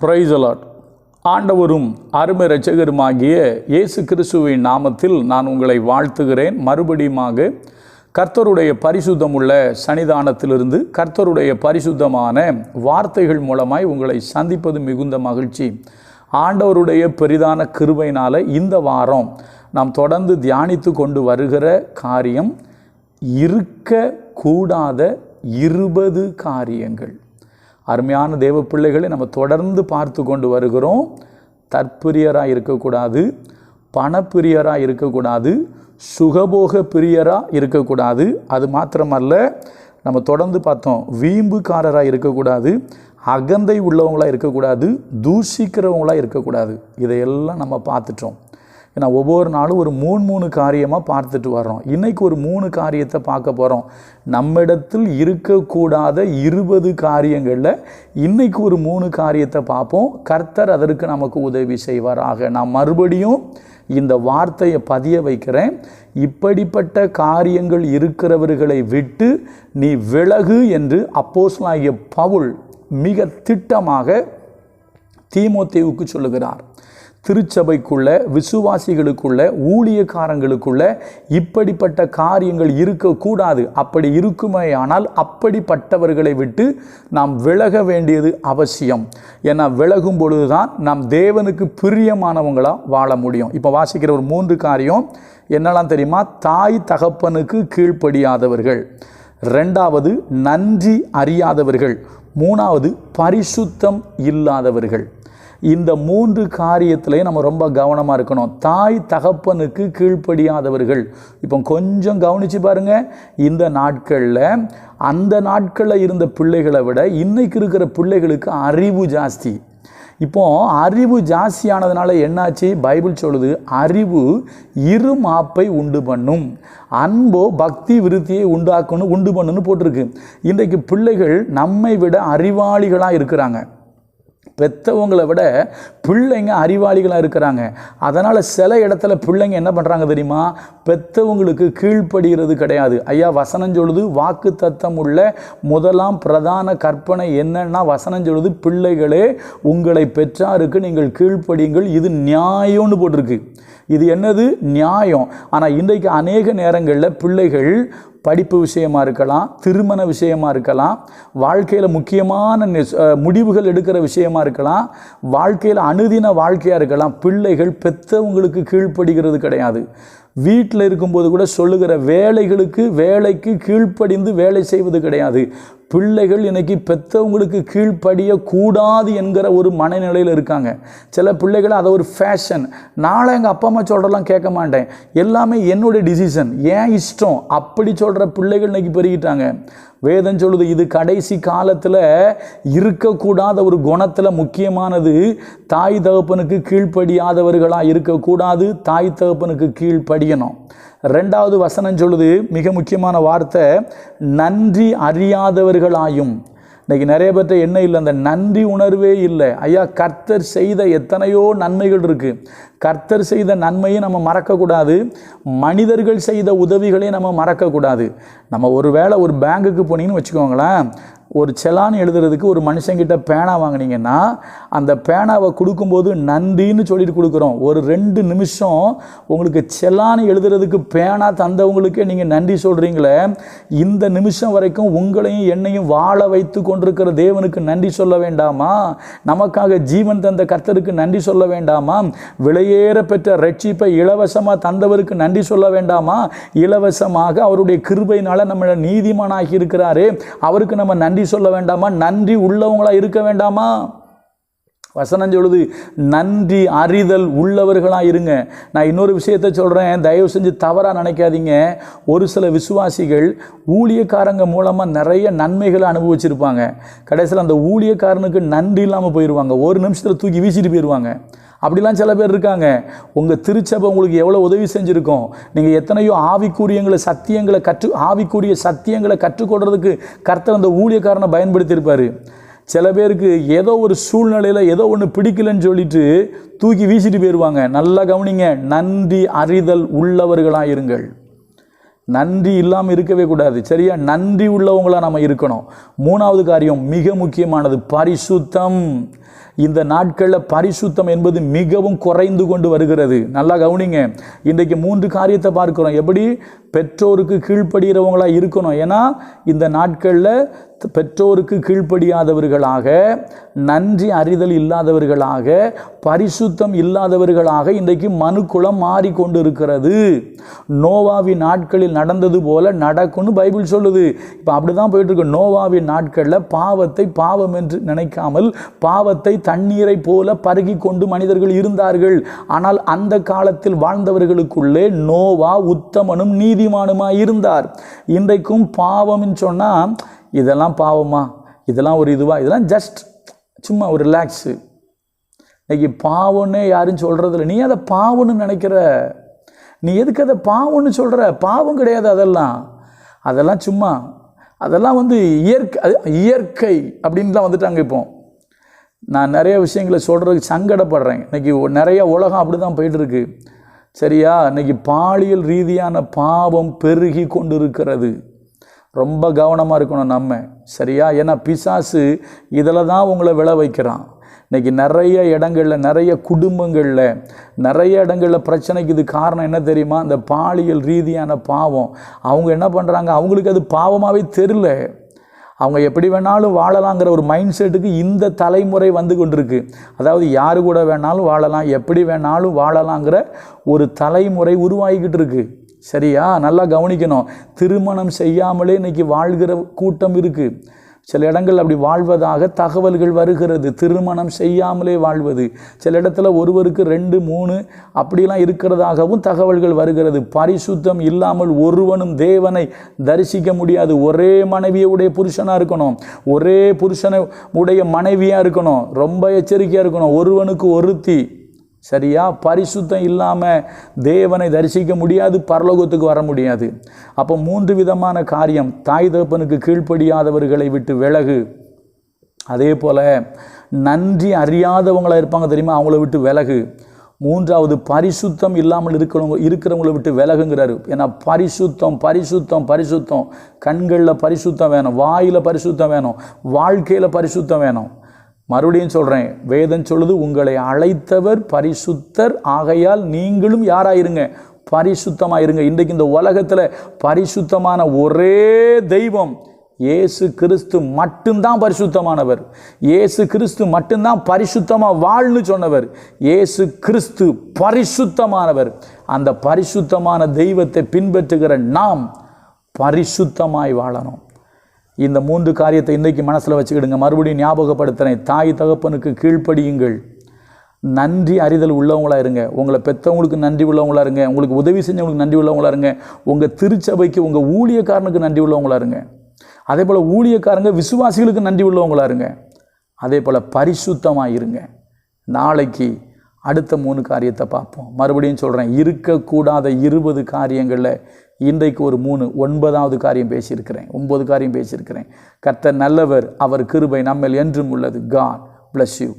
பிரைசலாட் ஆண்டவரும் அருமை ரச்சகருமாகிய இயேசு கிறிஸ்துவின் நாமத்தில் நான் உங்களை வாழ்த்துகிறேன். மறுபடியுமாக கர்த்தருடைய பரிசுத்தமுள்ள சன்னிதானத்திலிருந்து கர்த்தருடைய பரிசுத்தமான வார்த்தைகள் மூலமாய் உங்களை சந்திப்பது மிகுந்த மகிழ்ச்சி. ஆண்டவருடைய பெரிதான கிருபையினால் இந்த வாரம் நாம் தொடர்ந்து தியானித்து கொண்டு வருகிற காரியம் இருக்கக்கூடாத இருபது காரியங்கள். அருமையான தேவ பிள்ளைகளை நம்ம தொடர்ந்து பார்த்து கொண்டு வருகிறோம். தற்பிரியராக இருக்கக்கூடாது பணப்பிரியராக இருக்கக்கூடாது சுகபோக பிரியராக இருக்கக்கூடாது. அது மாத்திரமல்ல நம்ம தொடர்ந்து பார்த்தோம் வீம்புக்காரராக இருக்கக்கூடாது அகந்தை உள்ளவங்களாக இருக்கக்கூடாது தூஷிக்கிறவங்களாக இருக்கக்கூடாது. இதையெல்லாம் நம்ம பார்த்துட்டோம். ஏன்னா ஒவ்வொரு நாளும் ஒரு மூணு மூணு காரியமாக பார்த்துட்டு வர்றோம். இன்றைக்கி ஒரு மூணு காரியத்தை பார்க்க போகிறோம் நம்மிடத்தில் இருக்கக்கூடாத இருபது காரியங்களில் இன்றைக்கு ஒரு மூணு காரியத்தை பார்ப்போம். கர்த்தர் அதற்கு நமக்கு உதவி செய்வாராக. நான் மறுபடியும் இந்த வார்த்தையை பதிய வைக்கிறேன். இப்படிப்பட்ட காரியங்கள் இருக்கிறவர்களை விட்டு நீ விலகு என்று அப்போஸ்லாகிய பவுல் மிக திட்டமாக தீமோத்தேவுக்கு சொல்லுகிறார். திருச்சபைக்குள்ள விசுவாசிகளுக்குள்ள ஊழியக்காரங்களுக்குள்ள இப்படிப்பட்ட காரியங்கள் இருக்கக்கூடாது. அப்படி இருக்குமே ஆனால் அப்படிப்பட்டவர்களை விட்டு நாம் விலக வேண்டியது அவசியம். ஏன்னா விலகும் பொழுதுதான் நாம் தேவனுக்கு பிரியமானவங்களாக வாழ முடியும். இப்போ வாசிக்கிற ஒரு மூன்று காரியம் என்னெல்லாம் தெரியுமா? தாய் தகப்பனுக்கு கீழ்ப்படியாதவர்கள். ரெண்டாவது நன்றி அறியாதவர்கள். மூணாவது பரிசுத்தம் இல்லாதவர்கள். இந்த மூன்று காரியத்திலையும் நம்ம ரொம்ப கவனமாக இருக்கணும். தாய் தகப்பனுக்கு கீழ்ப்படியாதவர்கள். இப்போ கொஞ்சம் கவனித்து பாருங்கள் இந்த நாட்களில் அந்த நாட்களில் இருந்த பிள்ளைகளை விட இன்றைக்கு இருக்கிற பிள்ளைகளுக்கு அறிவு ஜாஸ்தி. இப்போ அறிவு ஜாஸ்தியானதுனால என்னாச்சு? பைபிள் சொல்லுது அறிவு இரு மாப்பை உண்டு பண்ணும். அன்போ பக்தி விருத்தியை உண்டாக்கணும் உண்டு பண்ணுன்னு போட்டிருக்கு. இன்றைக்கு பிள்ளைகள் நம்மை விட அறிவாளிகளாக இருக்கிறாங்க. பெற்றவங்களை விட பிள்ளைங்க அறிவாளிகளாக இருக்கிறாங்க. அதனால் சில இடத்துல பிள்ளைங்க என்ன பண்ணுறாங்க தெரியுமா? பெற்றவங்களுக்கு கீழ்ப்படுகிறது கிடையாது. ஐயா வசனம் சொல்லுது வாக்கு தத்தம் உள்ள முதலாம் பிரதான கற்பனை என்னன்னா வசனம் சொல்லுது பிள்ளைகளே உங்களை பெற்றாருக்கு நீங்கள் கீழ்ப்படியுங்கள் இது நியாயம்னு போட்டிருக்கு. இது என்னது? நியாயம். ஆனால் இன்றைக்கு அநேக நேரங்களில் பிள்ளைகள் படிப்பு விஷயமா இருக்கலாம் திருமண விஷயமா இருக்கலாம் வாழ்க்கையில் முக்கியமான முடிவுகள் எடுக்கிற விஷயமா இருக்கலாம் வாழ்க்கையில் அனுதின வாழ்க்கையாக இருக்கலாம். பிள்ளைகள் பெற்றவங்களுக்கு கீழ்ப்படுகிறது கிடையாது. வீட்டில் இருக்கும்போது கூட சொல்லுகிற வேலைகளுக்கு வேலைக்கு கீழ்ப்படிந்து வேலை செய்வது கிடையாது. பிள்ளைகள் இன்னைக்கு பெற்றவங்களுக்கு கீழ்ப்படிய கூடாது என்கிற ஒரு மனநிலையில் இருக்காங்க. சில பிள்ளைகள் அதை ஒரு ஃபேஷன் நாளை எங்கள் அப்பா அம்மா சொல்கிறலாம் கேட்க மாட்டேன். எல்லாமே என்னுடைய டிசிஷன் ஏன் இஷ்டம்? அப்படி சொல்கிற பிள்ளைகள் இன்னைக்கு பெருகிட்டாங்க. வேதம் சொல்லுது இது கடைசி காலத்தில் இருக்கக்கூடாத ஒரு குணத்தில் முக்கியமானது தாய் தகப்பனுக்கு கீழ்ப்படியாதவர்களாக இருக்கக்கூடாது தாய் தகப்பனுக்கு கீழ்ப்படியணும். ரெண்டாவது வசனம் சொல்லுது மிக முக்கியமான வார்த்தை நன்றி அறியாதவர்களாயும் இன்றைக்கி நிறைய பேர்த்த என்ன இல்லை அந்த நன்றி உணர்வே இல்லை. ஐயா கர்த்தர் செய்த எத்தனையோ நன்மைகள் இருக்குது கர்த்தர் செய்த நன்மையை நம்ம மறக்கக்கூடாது. மனிதர்கள் செய்த உதவிகளையும் நம்ம மறக்கக்கூடாது. நம்ம ஒரு வேளை ஒரு பேங்குக்கு போனீங்கன்னு வச்சுக்கோங்களேன் ஒரு செலான் எழுதுறதுக்கு ஒரு மனுஷங்கிட்ட பேனா வாங்கினீங்கன்னா அந்த பேனாவை கொடுக்கும்போது நன்றின்னு சொல்லிட்டு கொடுக்குறோம். ஒரு ரெண்டு நிமிஷம் உங்களுக்கு செலான் எழுதுறதுக்கு பேனா தந்தவங்களுக்கே நீங்கள் நன்றி சொல்கிறீங்களே இந்த நிமிஷம் வரைக்கும் உங்களையும் என்னையும் வாழ வைத்து கொண்டிருக்கிற தேவனுக்கு நன்றி சொல்ல வேண்டாமா? நமக்காக ஜீவன் தந்த கர்த்தருக்கு நன்றி சொல்ல வேண்டாமா? விலையேற பெற்ற ரட்சிப்பை இலவசமாக தந்தவருக்கு நன்றி சொல்ல வேண்டாமா? இலவசமாக அவருடைய கிருபையினால் நம்மளை நீதிமானாகி இருக்கிறாரே அவருக்கு நம்ம நன்றி சொல்ல வேண்டாமா? நன்றி உள்ளவங்களா இருக்க வேண்டாமா? வசனம் சொல்லுது நன்றி அறிதல் உள்ளவர்களாக இருங்க. நான் இன்னொரு விஷயத்த சொல்கிறேன் தயவு செஞ்சு தவறாக நினைக்காதீங்க. ஒரு சில விசுவாசிகள் ஊழியக்காரங்க மூலமாக நிறைய நன்மைகளை அனுபவிச்சிருப்பாங்க. கடைசியில் அந்த ஊழியக்காரனுக்கு நன்றி இல்லாமல் போயிடுவாங்க ஒரு நிமிஷத்தில் தூக்கி வீசிட்டு போயிடுவாங்க அப்படிலாம் சில பேர் இருக்காங்க. உங்கள் திருச்சபை உங்களுக்கு எவ்வளோ உதவி செஞ்சுருக்கோம்? நீங்கள் எத்தனையோ ஆவிக்குரியங்களை சத்தியங்களை கற்று ஆவிக்குரிய சத்தியங்களை கற்றுக்கொடுறதுக்கு கர்த்தர் அந்த ஊழியக்காரனை பயன்படுத்தியிருப்பார். சில பேருக்கு ஏதோ ஒரு சூழ்நிலையில் ஏதோ ஒன்று பிடிக்கலன்னு சொல்லிட்டு தூக்கி வீசிட்டு போயிடுவாங்க நல்லா கவனிங்க நன்றி அறிதல் உள்ளவர்களாக இருங்கள். நன்றி இல்லாமல் இருக்கவே கூடாது. சரியா? நன்றி உள்ளவங்களாக நம்ம இருக்கணும். மூணாவது காரியம் மிக முக்கியமானது பரிசுத்தம். இந்த நாட்களில் பரிசுத்தம் என்பது மிகவும் குறைந்து கொண்டு வருகிறது. நல்லா கவனிங்க. இன்றைக்கு மூன்று காரியத்தை பார்க்குறோம். எப்படி? பெற்றோருக்கு கீழ்ப்படுகிறவங்களாக இருக்கணும். ஏன்னா இந்த நாட்களில் பெற்றோருக்கு கீழ்ப்படியாதவர்களாக நன்றி அறிதல் இல்லாதவர்களாக பரிசுத்தம் இல்லாதவர்களாக இன்றைக்கு மனுக்குளம் மாறிக்கொண்டு இருக்கிறது நோவாவின் நாட்களில் நடந்தது போல நடக்கும்னு பைபிள் சொல்லுது. இப்போ அப்படி தான் போயிட்டுருக்கு நோவாவின் நாட்களில் பாவத்தை பாவம் என்று நினைக்காமல் பாவத்தை தண்ணீரை போல பருகி கொண்டு மனிதர்கள் இருந்தார்கள். ஆனால் அந்த காலத்தில் வாழ்ந்தவர்களுக்குள்ளே நோவா உத்தமனும் நீதிமானுமாய் இருந்தார். இன்றைக்கும் பாவம்னு சொன்னால் இதெல்லாம் பாவமா? இதெல்லாம் ஒரு இதுவா? இதெல்லாம் ஜஸ்ட் சும்மா ஒரு ரிலாக்ஸு இன்றைக்கி பாவம்னே யாரும் சொல்கிறதில்ல நீ அதை பாவம்னு நினைக்கிற? நீ எதுக்கு அதை பாவம்னு சொல்கிற பாவம் கிடையாது அதெல்லாம். அதெல்லாம் சும்மா அதெல்லாம் வந்து இயற்கை அது இயற்கை அப்படின்லாம் வந்துட்டாங்க இப்போ. நான் நிறைய விஷயங்களை சொல்கிறதுக்கு சங்கடப்படுறேன். இன்றைக்கி நிறைய உலகம் அப்படி தான் போயிட்டுருக்கு. சரியா? இன்னைக்கு பாலியல் ரீதியான பாவம் பெருகி கொண்டு இருக்கிறது ரொம்ப கவனமாக இருக்கணும் நம்ம. சரியா? ஏன்னா பிசாசு இதில் தான் உங்களை விளை வைக்கிறான். இன்னைக்கு நிறைய இடங்களில் நிறைய குடும்பங்களில் நிறைய இடங்களில் பிரச்சனைக்கு இது காரணம் என்ன தெரியுமா? இந்த பாலியல் ரீதியான பாவம். அவங்க என்ன பண்ணுறாங்க அவங்களுக்கு அது பாவமாகவே தெரில அவங்க எப்படி வேணாலும் வாழலாங்கிற ஒரு மைண்ட் செட்டுக்கு இந்த தலைமுறை வந்து கொண்டிருக்கு. அதாவது யாரு கூட வேணாலும் வாழலாம் எப்படி வேணாலும் வாழலாங்கிற ஒரு தலைமுறை உருவாகிக்கிட்டு இருக்கு. சரியா? நல்லா கவனிக்கணும். திருமணம் செய்யாமலே இன்னைக்கு வாழ்கிற கூட்டம் இருக்குது சில இடங்கள் அப்படி வாழ்வதாக தகவல்கள் வருகிறது. திருமணம் செய்யாமலே வாழ்வது. சில இடத்துல ஒருவருக்கு ரெண்டு மூணு அப்படிலாம் இருக்கிறதாகவும் தகவல்கள் வருகிறது. பரிசுத்தம் இல்லாமல் ஒருவனும் தேவனை தரிசிக்க முடியாது. ஒரே மனைவியை உடைய புருஷனாக இருக்கணும். ஒரே புருஷனை உடைய மனைவியாக இருக்கணும். ரொம்ப எச்சரிக்கையாக இருக்கணும். ஒருவனுக்கு ஒருத்தி சரியா? பரிசுத்தம் இல்லாமல் தேவனை தரிசிக்க முடியாது பரலோகத்துக்கு வர முடியாது. அப்போ மூன்று விதமான காரியம். தாய் தகப்பனுக்கு கீழ்ப்படியாதவர்களை விட்டு விலகு. அதே போல் நன்றி அறியாதவங்களா இருப்பாங்க தெரியுமா? அவங்கள விட்டு விலகு. மூன்றாவது பரிசுத்தம் இல்லாமல் இருக்கிறவங்க இருக்கிறவங்கள விட்டு விலகுங்கிறாரு. ஏன்னா பரிசுத்தம் பரிசுத்தம் பரிசுத்தம். கண்களில் பரிசுத்தம் வேணும் வாயில் பரிசுத்தம் வேணும் வாழ்க்கையில் பரிசுத்தம் வேணும். மறுபடியும் சொல்கிறேன் வேதம் சொல்லுது உங்களை அழைத்தவர் பரிசுத்தர் ஆகையால் நீங்களும் யாராயிருங்க? பரிசுத்தமாயிருங்க. இன்றைக்கு இந்த உலகத்தில் பரிசுத்தமான ஒரே தெய்வம் இயேசு கிறிஸ்து மட்டும்தான் பரிசுத்தமானவர். இயேசு கிறிஸ்து மட்டும்தான் பரிசுத்தமாக வாழ்னு சொன்னவர். இயேசு கிறிஸ்து பரிசுத்தமானவர். அந்த பரிசுத்தமான தெய்வத்தை பின்பற்றுகிற நாம் பரிசுத்தமாய் வாழணும். இந்த மூன்று காரியத்தை இன்றைக்கு மனசில் வச்சுக்கிடுங்க. மறுபடியும் ஞாபகப்படுத்துகிறேன் தாய் தகப்பனுக்கு கீழ்ப்படியுங்கள். நன்றி அறிதல் உள்ளவங்களா இருங்க. உங்களை பெற்றவங்களுக்கு நன்றி உள்ளவங்களா இருங்க. உங்களுக்கு உதவி செஞ்சவங்களுக்கு நன்றி உள்ளவங்களாக இருங்க. உங்கள் திருச்சபைக்கு உங்கள் ஊழியக்காரனுக்கு நன்றி உள்ளவங்களா இருங்க. அதே போல் ஊழியக்காரங்க விசுவாசிகளுக்கு நன்றி உள்ளவங்களா இருங்க. அதே போல் பரிசுத்தமாக இருங்க நாளைக்கு அடுத்த மூணு காரியத்தை பார்ப்போம். மறுபடியும் சொல்கிறேன் இருக்கக்கூடாத இருபது காரியங்களில் இன்றைக்கு ஒரு மூணு ஒன்பதாவது காரியம் பேசியிருக்கிறேன் ஒன்பது காரியம் பேசியிருக்கிறேன். கர்த்தர் நல்லவர் அவர் கிருபை நம்மில் என்றும் உள்ளது. God bless you